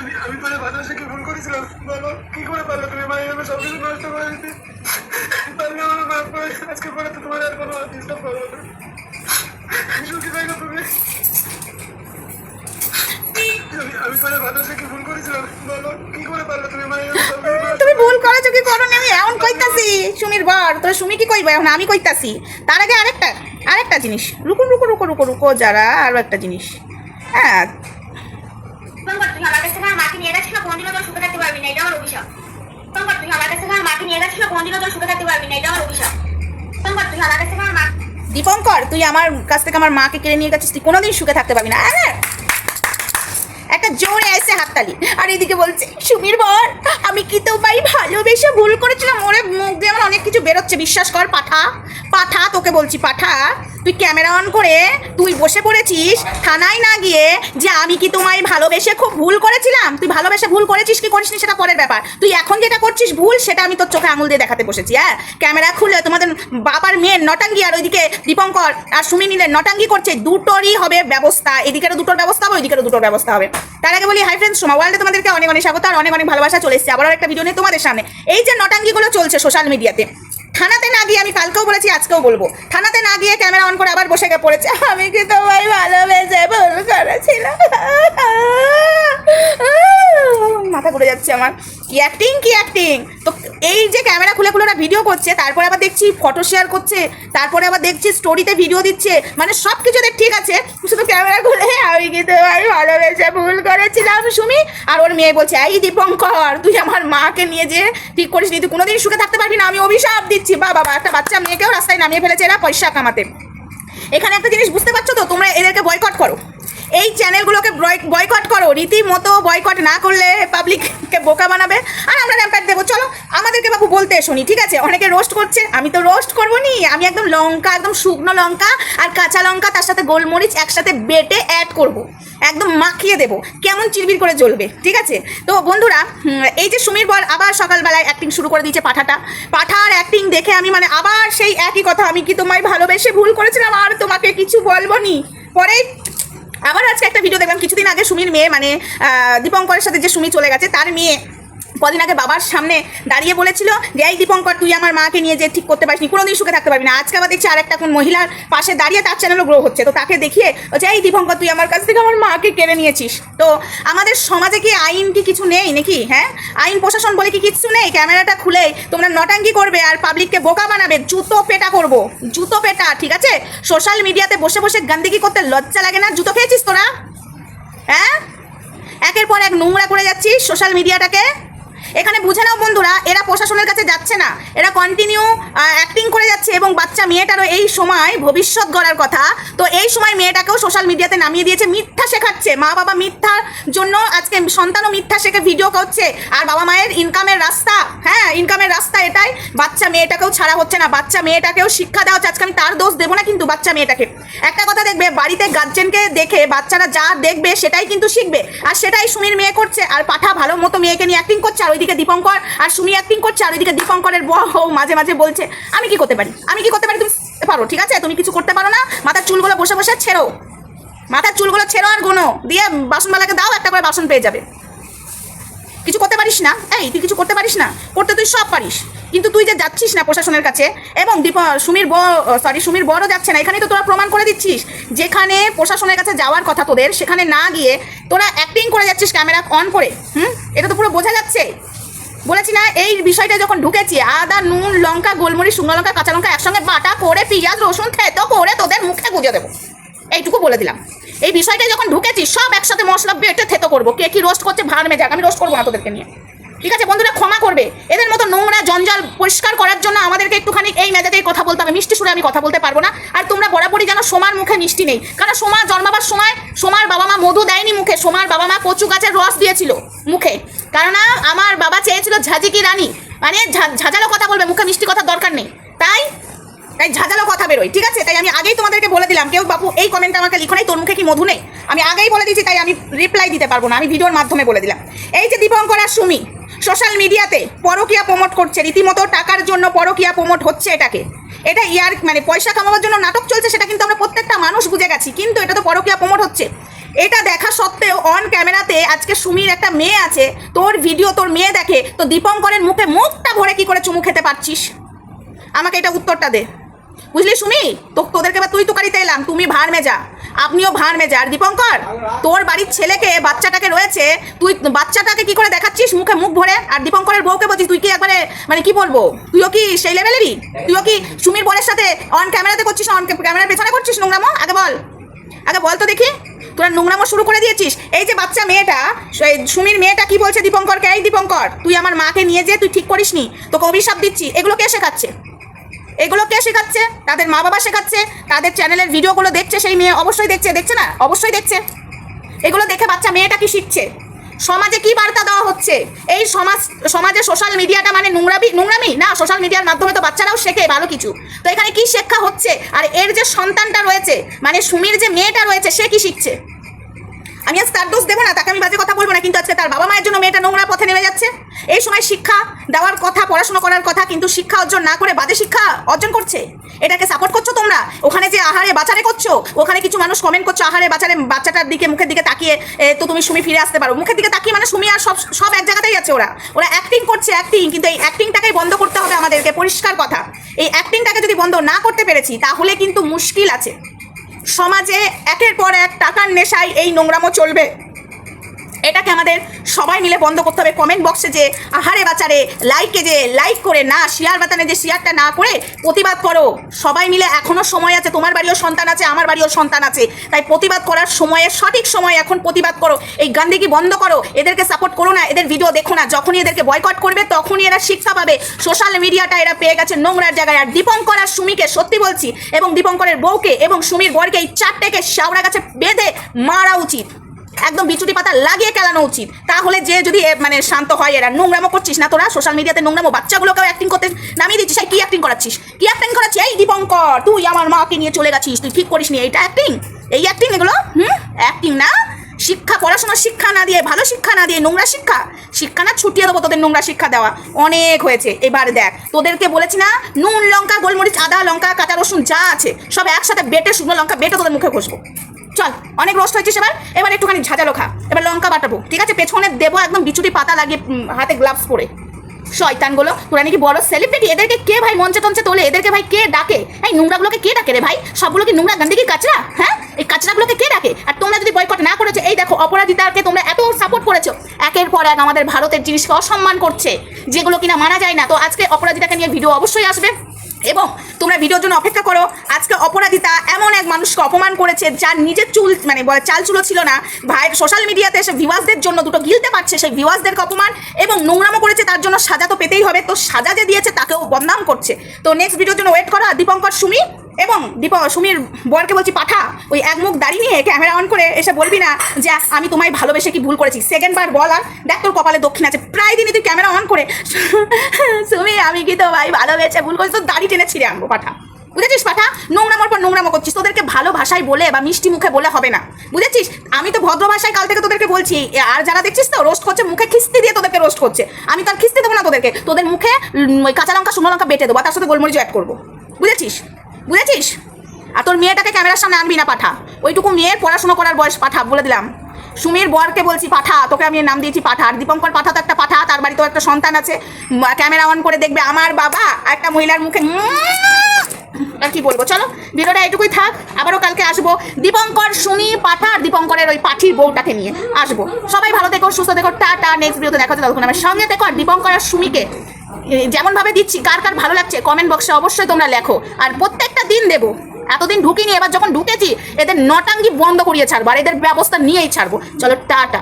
আমি আমি করে ভালোবাসাকে ভুল করেছিলাম। বলো, কি করে পারলে তুমি? আমার এইভাবে সব কিছু নষ্ট করে দিতে। পারলে আমার মাফ করে আজকে পরে তো তোমার আর কোনো ডিস্টার্ব করব না। সুখী থাকো তুমি। আমি আমি করে ভালোবাসাকে ভুল করেছিলাম। বলো, কি করে পারলে তুমি? নষ্ট তুমি ভুল করেছ, কি করো? আমি এমন কইতাছি, সুমির বর, তোর সুমি কি কইবে এখন? আমি কইতাছি। তার আগে আরেকটা আরেকটা জিনিস। রুকো রুকো রুকো রুকো রুকো, যারা আরও একটা জিনিস। হ্যাঁ সংকট তুই আমার কাছ থেকে আমার মাকে নিয়ে গেছিল কোনদিনও তোর সুখে থাকতে পারবি না এটা আমার অভিশাপ। সংকট তুই আমার কাছ আমার মাকে নিয়ে গেছিল কোনদিনও তোর সুখে থাকতে পারবি না এটা আমার অভিশাপ। সংকট তুই আমার কাছ আমার মা দীপঙ্কর, তুই আমার কাছ থেকে আমার মাকে কেড়ে নিয়ে গেছিস, তুই কোনোদিন সুখে থাকতে পারবি না একটা জোরে এসে হাততালি। আর এদিকে বলছে, সুমির বর, আমি কি তোমায় ভালোবেসে ভুল করেছিলাম? ওরে, মুখ দিয়ে আমার অনেক কিছু বেরোচ্ছে, বিশ্বাস কর, পাঠা। পাঠা, তোকে বলছি, পাঠা। তুই ক্যামেরা অন করে তুই বসে পড়েছিস থানায় না গিয়ে যে আমি কি তোমায় ভালোবেসে খুব ভুল করেছিলাম? তুই ভালোবেসে ভুল করেছিস কি করিসনি সেটা পরের ব্যাপার। তুই এখন যেটা করছিস ভুল সেটা আমি তোর চোখে আঙুল দিয়ে দেখাতে বসেছি হ্যাঁ? ক্যামেরা খুলে তোমাদের বাবার মেয়ের নটাঙ্গি আর ওইদিকে দীপঙ্কর আর সুমি নীলের নটাঙ্গি করছে, দুটোরই হবে ব্যবস্থা। এদিকেরও দুটোর ব্যবস্থা হবে, ওইদিকেরও দুটোর ব্যবস্থা হবে। তার আগে বলি হাই ফ্রেন্ডস সোমা ওয়ার্ল্ডে তোমাদেরকে অনেক অনেক স্বাগত আর অনেক অনেক ভালোবাসা চলে এসেছে, আবারও একটা ভিডিও নিয়ে তোমাদের সামনে। এই যে নটাঙ্গিগুলো চলছে সোশ্যাল মিডিয়াতে থানাতে না গিয়ে আমি কালকেও বলেছি, আজকেও বলব। থানাতে না গিয়ে ক্যামেরা অন করে আবার বসে গে পড়েছে। আমি কি তোমায় ভালোবেসে ভুল করেছিলাম? মাথা ঘুরে যাচ্ছে আমার। কি অ্যাক্টিং কি অ্যাক্টিং তো এই যে ক্যামেরা খুলে খুলে ওরা ভিডিও করছে, তারপরে আবার দেখছি ফটো শেয়ার করছে, তারপরে আবার দেখছি স্টোরিতে ভিডিও দিচ্ছে মানে সব কিছু ঠিক আছে, শুধু ক্যামেরা খুলে আমি কি তোমায় ভালোবেসে ভুল করেছিলাম, সুমি। আর ওর মেয়ে বলছে, এই দীপঙ্কর, তুই আমার মাকে নিয়ে যে ঠিক করিস নি, তুই কোনোদিন সুখে থাকতে পারবি না, আমি অভিশাপ দিচ্ছি। বা বাবা একটা বাচ্চা মেয়েকেও রাস্তায় নামিয়ে ফেলেছে এরা পয়সা কামাতে। এখানে একটা জিনিস বুঝতে পারছ তো, তোমরা এদেরকে বয়কট করো। এই চ্যানেলগুলোকে বয়কট করো, রীতিমতো বয়কট না করলে পাবলিককে বোকা বানাবে আর আমরা র্যাম্পার দেবো চলো আমাদেরকে বাবু বলতে শুনি, ঠিক আছে? অনেকে রোস্ট করছে, আমি তো রোস্ট করব নি আমি একদম লঙ্কা, একদম শুকনো লঙ্কা আর কাঁচা লঙ্কা, তার সাথে গোলমরিচ একসাথে বেটে অ্যাড করব। একদম মাখিয়ে দেবো। কেমন চিরবির করে জ্বলবে, ঠিক আছে? তো বন্ধুরা এই যে সুমির বর আবার সকালবেলায় অ্যাক্টিং শুরু করে দিয়েছে পাঠাটা। পাঠার অ্যাক্টিং দেখে আমি মানে আবার সেই একই কথা, আমি কি তোমায় ভালোবেসে ভুল করেছিলাম? আর তোমাকে কিছু বলব নি পরে আবার আজকে একটা ভিডিও দেখলাম, কিছুদিন আগে সুমির মেয়ে মানে দীপঙ্করের সাথে যে সুমি চলে গেছে, তার মেয়ে কদিন আগে বাবার সামনে দাঁড়িয়ে বলেছিল যে এই দীপঙ্কর, তুই আমার মাকে নিয়ে যে ঠিক করতে পারিসনি কোনোদিন সুখে থাকতে পারবি না। আজকে আবার দেখছি আরেকটা কোন মহিলার পাশে দাঁড়িয়ে তার চ্যানেলও গ্রো হচ্ছে। তো তাকে দেখিয়ে বলছে, এই দীপঙ্কর, তুই আমার কাছ থেকে আমার মাকে কেড়ে নিয়েছিস। তো আমাদের সমাজে কি আইন কি কিছু নেই নাকি? হ্যাঁ? আইন প্রশাসন বলে কি কিচ্ছু নেই? ক্যামেরাটা খুলে তোমরা নটাঙ্গি করবে আর পাবলিককে বোকা বানাবে, জুতো পেটা করব। জুতো পেটা, ঠিক আছে? সোশ্যাল মিডিয়াতে বসে বসে গান্দিকি করতে লজ্জা লাগে না? জুতো খেয়েছিস তোরা? হ্যাঁ? একের পর এক নোংরা করে যাচ্ছিস সোশ্যাল মিডিয়াটাকে এখানে বুঝে নাও বন্ধুরা, এরা প্রশাসনের কাছে যাচ্ছে না। এরা কন্টিনিউ অ্যাক্টিং করে যাচ্ছে এবং বাচ্চা মেয়েটারও এই সময় ভবিষ্যৎ গড়ার কথা। তো এই সময় মেয়েটাকেও সোশ্যাল মিডিয়াতে নামিয়ে দিয়েছে, মিথ্যা শেখাচ্ছে। মা বাবা মিথ্যার জন্য আজকে সন্তানও মিথ্যা শেখে ভিডিও করছে। আর বাবা মায়ের ইনকামের রাস্তা হ্যাঁ ইনকামের রাস্তা এটাই। বাচ্চা মেয়েটাকেও ছাড়া হচ্ছে না, বাচ্চা মেয়েটাকেও শিক্ষা দেওয়া হচ্ছে। আজকে আমি তার দোষ দেবো না কিন্তু বাচ্চা মেয়েটাকে। একটা কথা দেখবে, বাড়িতে গার্জেনকে দেখে বাচ্চারা যা দেখবে সেটাই কিন্তু শিখবে। আর সেটাই সুমির মেয়ে করছে। আর পাঠা ভালো মতো মেয়েকে নিয়ে অ্যাক্টিং করছে। আর ওইদিকে দীপঙ্কর আর সুমি অ্যাক্টিং করছে আর ওইদিকে দীপঙ্করের বউ মাঝে মাঝে বলছে, আমি কি করতে পারি? আমি কি করতে পারি? তুমি পারো, ঠিক আছে? তুমি কিছু করতে পারো না? মাথার চুলগুলো বসে বসে ছেড়ো। মাথার চুলগুলো ছেড়ো আর গোনো। দিয়ে বাসনওয়ালাকে দাও, একটা করে বাসন পেয়ে যাবে। কিছু করতে পারিস না? এই, তুই কিছু করতে পারিস না? করতে তুই সব পারিস। কিন্তু তুই যে যাচ্ছিস না প্রশাসনের কাছে এবং দীপ, সুমির সরি সুমির বড়ও যাচ্ছে না, এখানেই তো তোরা প্রমাণ করে দিচ্ছিস। যেখানে প্রশাসনের কাছে যাওয়ার কথা তোদের, সেখানে না গিয়ে তোরা অ্যাক্টিং করে যাচ্ছিস ক্যামেরা অন করে। হুম? এটা তো পুরো বোঝা যাচ্ছে। বলেছি না, এই বিষয়টা যখন ঢুকেছি, আদা, নুন, লঙ্কা, গোলমরিচ, শুকনো লঙ্কা, কাঁচা লঙ্কা একসঙ্গে বাটা করে, পেঁয়াজ, রসুন থেতো করে তোদের মুখে গুঁজে দেবো। এইটুকু বলে দিলাম। এই বিষয়টা যখন ঢুকেছি, সব একসাথে মশলা বেটে থেতো করব। কে কি রোস্ট করছে ভাড় মেজাক, আমি রোস্ট করব না তোদেরকে নিয়ে। ঠিক আছে, বন্ধুরা ক্ষমা করবে। এদের মতো নোংরা জঞ্জাল পরিষ্কার করার জন্য আমাদেরকে একটুখানি এই মেজাজেই কথা বলতে হবে। মিষ্টি সুরে আমি কথা বলতে পারব না। আর তোমরা বরাবরই যেন সোমার মুখে মিষ্টি নেই। কারণ সোমা জন্মাবার সময় সোমার বাবা মা মধু দেয়নি মুখে। সোমার বাবা মা কচু গাছের রস দিয়েছিল মুখে। কারণ আমার বাবা চেয়েছিল ঝাঁঝিকি রানী? মানে ঝাঁঝালো কথা বলবে, মুখে মিষ্টি কথার দরকার নেই। তাই তাই ঝাঁঝালো কথা বেরোয়, ঠিক আছে? তাই আমি আগেই তোমাদেরকে বলে দিলাম। কেউ বাপু, এই কমেন্ট আমাকে লিখো নাই, তোর মুখে কি মধু নেই? আমি আগেই বলে দিয়েছি, তাই আমি রিপ্লাই দিতে পারব না। আমি ভিডিওর মাধ্যমে বলে দিলাম। এই যে দীপঙ্কর আর সুমি সোশ্যাল মিডিয়াতে পরকিয়া প্রমোট করছে, রীতিমতো টাকার জন্য পরকিয়া প্রমোট হচ্ছে এটাকে। এটা ইয়ার মানে পয়সা কামাবার জন্য নাটক চলছে, সেটা কিন্তু আমরা প্রত্যেকটা মানুষ বুঝে গেছি, কিন্তু এটা তো পরকিয়া প্রমোট হচ্ছে। এটা দেখা সত্ত্বেও অন ক্যামেরাতে আজকে সুমির একটা মেয়ে আছে, তোর ভিডিও তোর মেয়ে দেখে, তো দীপঙ্করের মুখে মুখটা ভরে কি করে চুমু খেতে পারছিস? আমাকে এটা উত্তরটা দে। বুঝলি সুমি? তো তোদেরকে এবার তুই তুকারিতে এলাম, তুমি ভার মেজা। আপনিও ভার মেজা আর দীপঙ্কর তোর বাড়ির ছেলেকে বাচ্চাটাকে রয়েছে তুই বাচ্চাটাকে কি করে দেখাচ্ছিস? মুখে মুখ ভরে। আর দীপঙ্করের বউকে বলছিস তুই কি একবারে মানে কি বলব? তুইও কি সেই লেভেলেরই? তুইও কি সুমির বরের সাথে অন ক্যামেরাতে করছিস অন ক্যামেরার পেছনে করছিস নোংরামো? আগে বল। আগে বল তো দেখি। তোরা নোংরামো শুরু করে দিয়েছিস। এই যে বাচ্চা মেয়েটা সুমির মেয়েটা কি বলছে দীপঙ্করকে? এই দীপঙ্কর তুই আমার মাকে নিয়ে যে তুই ঠিক করিসনি। তোকে অভিশাপ দিচ্ছি। এগুলো কে শেখাচ্ছে? এগুলো কে শেখাচ্ছে? তাদের মা বাবা শেখাচ্ছে, তাদের চ্যানেলের ভিডিওগুলো দেখছে, সেই মেয়ে অবশ্যই দেখছে দেখছে না? অবশ্যই দেখছে। এগুলো দেখে বাচ্চা মেয়েটা কি শিখছে? সমাজে কি বার্তা দেওয়া হচ্ছে? এই সমাজ, সমাজে সোশ্যাল মিডিয়াটা মানে নোংরামি নোংরামি? না সোশ্যাল মিডিয়ার মাধ্যমে তো বাচ্চারাও শেখে ভালো কিছু। তো এখানে কি শিক্ষা হচ্ছে? আর এর যে সন্তানটা রয়েছে মানে সুমির যে মেয়েটা রয়েছে, সে কি শিখছে? আমি আজ তার দোষ দেবো না, তাকে আমি বাজে কথা বলব না, কিন্তু আজকে তার বাবা মায়ের জন্য মেয়েটা নোংরা পথে নেমে যাচ্ছে। এই সময় শিক্ষা দেওয়ার কথা, পড়াশোনা করার কথা, কিন্তু শিক্ষা অর্জন না করে বাজে শিক্ষা অর্জন করছে। এটাকে সাপোর্ট করছ তোমরা? ওখানে যে আহারে বাচারে করছ, ওখানে কিছু মানুষ কমেন্ট করছ, আহারে বাচারে বাচ্চাটার দিকে, মুখের দিকে তাকিয়ে তো তুমি সুমি ফিরে আসতে পারো। মুখের দিকে তাকিয়ে মানে সুমি আর সব সব এক জায়গাতেই আছে ওরা। ওরা অ্যাক্টিং করছে অ্যাক্টিং কিন্তু এই অ্যাক্টিংটাকেই বন্ধ করতে হবে আমাদেরকে, পরিষ্কার কথা। এই অ্যাক্টিংটাকে যদি বন্ধ না করতে পেরেছি, তাহলে কিন্তু মুশকিল আছে। সমাজে একের পর এক টাকার নেশায় এই নোংরামো চলবে। এটাকে আমাদের সবাই মিলে বন্ধ করতে হবে কমেন্ট বক্সে যে, আহারে বাচারে লাইকে যে লাইক করে না শেয়ার বাতানে যে শেয়ারটা না করে প্রতিবাদ করো। সবাই মিলে এখনও সময় আছে, তোমার বাড়িও সন্তান আছে, আমার বাড়িও সন্তান আছে। তাই প্রতিবাদ করার সময়ে সঠিক সময় এখন প্রতিবাদ করো। এই গান্দিকি বন্ধ করো, এদেরকে সাপোর্ট করো না, এদের ভিডিও দেখো না। যখনই এদেরকে বয়কট করবে, তখনই এরা শিক্ষা পাবে। সোশ্যাল মিডিয়াটা এরা পেয়ে গেছে নোংরার জায়গায়। আর দীপঙ্কর আর সুমিকে সত্যি বলছি, এবং দীপঙ্করের বউকে এবং সুমির বরকে এই চারটেকে শাওড়া গাছে বেঁধে মারা উচিত। একদম বিচুটি পাতা লাগিয়ে কেলানো উচিত। তাহলে যে যদি মানে শান্ত হয়, এরা নোংরামো করছিস না তোরা? সোশ্যাল মিডিয়াতে নোংরামো বাচ্চাগুলোকেও অ্যাক্টিং করতে নামিয়ে দিচ্ছিস। কি অ্যাক্টিং করাচ্ছিস? কি অ্যাক্টিং করাচ্ছিস? এই দীপঙ্কর, তুই আমার মাকে নিয়ে চলে গেছিস। তুই ঠিক করিস নি এইটা অ্যাক্টিং এই অ্যাক্টিং এগুলো? হুম? অ্যাক্টিং না? শিক্ষা, পড়াশোনার শিক্ষা না দিয়ে, ভালো শিক্ষা না দিয়ে নোংরা শিক্ষা? শিক্ষা না, ছুটিয়ে দেবো তোদের নোংরা শিক্ষা দেওয়া। অনেক হয়েছে। এবার দেখ, তোদেরকে বলেছি না, নুন, লঙ্কা, গোলমরিচ, আদা, লঙ্কা, কাঁচা রসুন যা আছে, সব একসাথে বেটে, শুকনো লঙ্কা বেটে তোদের মুখে ঘষবো। চল, অনেক রোস্ট হয়েছিস এবার? এবার একটুখানি ঝাঁঝালো খা। এবার লঙ্কা বাটাবো, ঠিক আছে? পেছনে দেবো একদম বিচুটি পাতা লাগিয়ে হাতে গ্লাভস পরে। শয়তানগুলো, তোরা নাকি বড় সেলিব্রিটি এদেরকে কে ভাই মঞ্চে টঞ্চে তোলে? এদেরকে ভাই কে ডাকে? এই নোংরাগুলোকে কে ডাকে রে ভাই? সবগুলো কি নোংরা কি কাচরা? হ্যাঁ? এই কাচরাগুলোকে কে ডাকে? আর তোমরা যদি বয়কট না করেছ, এই দেখো অপরাধিতাকে তোমরা এত সাপোর্ট করেছ। একের পর এক আমাদের ভারতের জিনিসকে অসম্মান করছে, যেগুলো কিনা মানা যায় না। তো আজকে অপরাধিতাকে নিয়ে ভিডিও অবশ্যই আসবে। এবং তোমরা ভিডিওর জন্য অপেক্ষা করো। আজকে অপরাধিতা এমন এক মানুষকে অপমান করেছে, যার নিজের চুল মানে চাল চুলো ছিল না। ভাই সোশ্যাল মিডিয়াতে এসে ভিউয়ার্সদের জন্য দুটো গিলতে পারছে সেই ভিউয়ার্সদেরকে অপমান এবং নোংরামো করেছে, তার জন্য সাজা তো পেতেই হবে। তো সাজা যে দিয়েছে, তাকেও বদনাম করছে। তো নেক্সট ভিডিওর জন্য ওয়েট করো। আর দীপঙ্কর, সুমি এবং দীপ সুমির বরকে বলছি, পাঠা, ওই এক মুখ দাঁড়িয়ে নিয়ে ক্যামেরা অন করে এসে বলবি না যে আমি তোমায় ভালোবেসে কি ভুল করেছি? সেকেন্ড বার বল আর দেখ তোর কপালে দক্ষিণ আছে। প্রায় দিনই তুই ক্যামেরা অন করে সুমি, আমি কি তো ভাই ভালোবেসে ভুল করেছি? তোর দাড়ি টেনে ছিঁড়ে আনব, পাঠা। বুঝেছিস, পাঠা? নোংরামোর পর নোংরামো করছিস। তোদেরকে ভালো ভাষায় বলে বা মিষ্টি মুখে বলে হবে না। বুঝেছিস? আমি তো ভদ্র ভাষায় কাল থেকে তোদেরকে বলছি, আর যারা দেখছিস তো রোস্ট করছে, মুখে খিস্তি দিয়ে তোদেরকে রোস্ট করছে। আমি তো আর খিস্তি দেবো না তোদেরকে। তোদের মুখে কাঁচা লঙ্কা, শুকনো লঙ্কা বেটে দেবো তার সাথে গোলমরিচ অ্যাড করব। বুঝেছিস? বুঝেছিস? আর তোর মেয়েটাকে ক্যামেরার সামনে আনবি না, পাঠা। ওইটুকু মেয়ের পড়াশোনা করার বয়স পাঠা, বলে দিলাম। সুমির বরকে বলছি, পাঠা, তোকে আমি নাম দিয়েছি পাঠা। আর দীপঙ্কর পাঠা তো একটা পাঠা, তার বাড়িতেও একটা সন্তান আছে। ক্যামেরা অন করে দেখবে আমার বাবা একটা মহিলার মুখে। আর কি বলব? চলো, ভিডিওটা এটুকুই থাক, আবারও কালকে আসব দীপঙ্কর, সুমি, পাঠা আর দীপঙ্করের ওই পাঠির বউটাকে নিয়ে। আসব। সবাই ভালো থেকো, সুস্থ থেকো, টাটা নেক্সট ভিডিওতে দেখা যাচ্ছে ততক্ষণ আমার সঙ্গে থেকো। আর দীপঙ্কর আর সুমিকে যেমনভাবে দিচ্ছি, কার কার ভালো লাগছে কমেন্ট বক্সে অবশ্যই তোমরা লেখো। আর প্রত্যেকটা দিন দেবো। এতদিন ঢুকিনি, এবার যখন ঢুকেছি, এদের নটাঙ্গি বন্ধ করিয়ে ছাড়বো, আর এদের ব্যবস্থা নিয়েই ছাড়বো। চলো, টাটা।